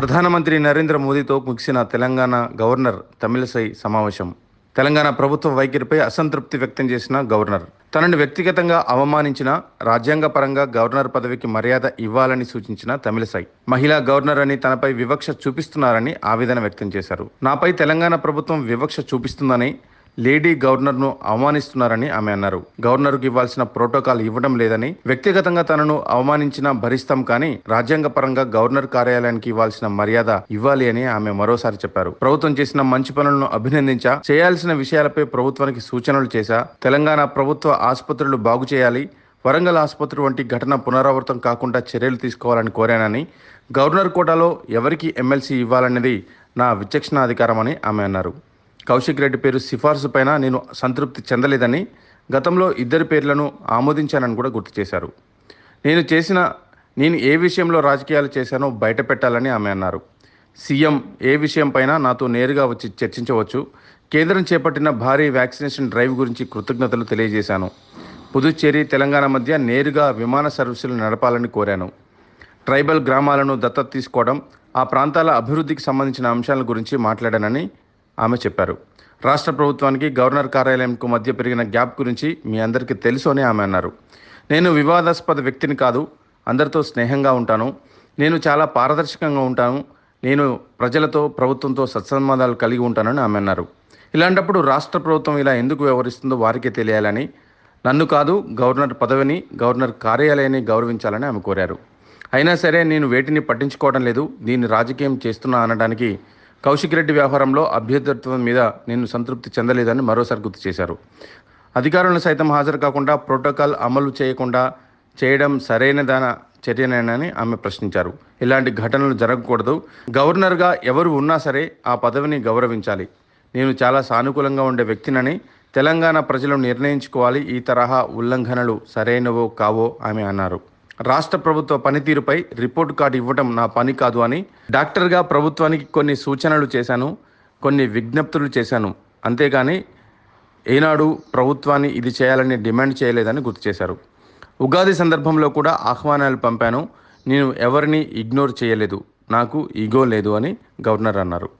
ప్రధానమంత్రి నరేంద్ర మోదీతో ముగిసిన తెలంగాణ గవర్నర్ తమిళసై సమావేశం. తెలంగాణ ప్రభుత్వ వైఖరిపై అసంతృప్తి వ్యక్తం చేసిన గవర్నర్. తనను వ్యక్తిగతంగా అవమానించిన రాజ్యాంగపరంగా గవర్నర్ పదవికి మర్యాద ఇవ్వాలని సూచించిన తమిళసై. మహిళా గవర్నర్ అని తనపై వివక్ష చూపిస్తున్నారని ఆవేదన వ్యక్తం చేశారు. నాపై తెలంగాణ ప్రభుత్వం వివక్ష చూపిస్తుందని లేడీ గవర్నర్ను అవమానిస్తున్నారని ఆమె అన్నారు. గవర్నర్కు ఇవ్వాల్సిన ప్రోటోకాల్ ఇవ్వడం లేదని వ్యక్తిగతంగా తనను అవమానించినా భరిస్తాం కానీ రాజ్యాంగపరంగా గవర్నర్ కార్యాలయానికి ఇవ్వాల్సిన మర్యాద ఇవ్వాలి అని ఆమె మరోసారి చెప్పారు. ప్రభుత్వం చేసిన మంచి పనులను అభినందించా చేయాల్సిన విషయాలపై ప్రభుత్వానికి సూచనలు చేశా తెలంగాణ ప్రభుత్వ ఆసుపత్రులు బాగు చేయాలి వరంగల్ ఆసుపత్రి వంటి ఘటన పునరావృతం కాకుండా చర్యలు తీసుకోవాలని కోరానని గవర్నర్ కోటాలో ఎవరికి ఎమ్మెల్సీ ఇవ్వాలన్నది నా విచక్షణాధికారమని ఆమె అన్నారు. కౌశిక్ రెడ్డి పేరు సిఫార్సు పైన నేను సంతృప్తి చెందలేదని గతంలో ఇద్దరి పేర్లను ఆమోదించానని కూడా గుర్తు చేశారు. నేను చేసిన నేను ఏ విషయంలో రాజకీయాలు చేశానో బయట పెట్టాలని ఆమె అన్నారు. సీఎం ఏ విషయంపైన నాతో నేరుగా వచ్చి చర్చించవచ్చు. కేంద్రం చేపట్టిన భారీ వ్యాక్సినేషన్ డ్రైవ్ గురించి కృతజ్ఞతలు తెలియజేశాను. పుదుచ్చేరి తెలంగాణ మధ్య నేరుగా విమాన సర్వీసులు నడపాలని కోరాను. ట్రైబల్ గ్రామాలను దత్తత తీసుకోవడం ఆ ప్రాంతాల అభివృద్ధికి సంబంధించిన అంశాల గురించి మాట్లాడానని ఆమె చెప్పారు. రాష్ట్ర ప్రభుత్వానికి గవర్నర్ కార్యాలయంకు మధ్య పెరిగిన గ్యాప్ గురించి మీ అందరికీ తెలుసు అని ఆమె అన్నారు. నేను వివాదాస్పద వ్యక్తిని కాదు అందరితో స్నేహంగా ఉంటాను. నేను చాలా పారదర్శకంగా ఉంటాను. నేను ప్రజలతో ప్రభుత్వంతో సత్సంబంధాలు కలిగి ఉంటానని ఆమె అన్నారు. ఇలాంటప్పుడు రాష్ట్ర ప్రభుత్వం ఇలా ఎందుకు వ్యవహరిస్తుందో వారికే తెలియాలని నన్ను కాదు గవర్నర్ పదవిని గవర్నర్ కార్యాలయాన్ని గౌరవించాలని ఆమె కోరారు. అయినా సరే నేను వేటిని పట్టించుకోవడం లేదు దీన్ని రాజకీయం చేస్తున్నా అనడానికి కౌశిక్ రెడ్డి వ్యవహారంలో అభ్యర్థిత్వం మీద నేను సంతృప్తి చెందలేదని మరోసారి గుర్తు చేశారు. అధికారులను సైతం హాజరు కాకుండా ప్రోటోకాల్ అమలు చేయకుండా చేయడం సరైనదాన చర్యనేనని ఆమె ప్రశ్నించారు. ఇలాంటి ఘటనలు జరగకూడదు. గవర్నర్గా ఎవరు ఉన్నా సరే ఆ పదవిని గౌరవించాలి. నేను చాలా సానుకూలంగా ఉండే వ్యక్తినని తెలంగాణ ప్రజలు నిర్ణయించుకోవాలి. ఈ తరహా ఉల్లంఘనలు సరైనవో కావో ఆమె అన్నారు. రాష్ట్ర ప్రభుత్వ పనితీరుపై రిపోర్ట్ కార్డు ఇవ్వడం నా పని కాదు అని డాక్టర్గా ప్రభుత్వానికి కొన్ని సూచనలు చేశాను కొన్ని విజ్ఞప్తులు చేశాను. అంతేగాని ఏనాడు ప్రభుత్వాన్ని ఇది చేయాలని డిమాండ్ చేయలేదని గుర్తు చేశారు. ఉగాది సందర్భంలో కూడా ఆహ్వానాలు పంపాను. నేను ఎవరిని ఇగ్నోర్ చేయలేదు. నాకు ఈగో లేదు అని గవర్నర్ అన్నారు.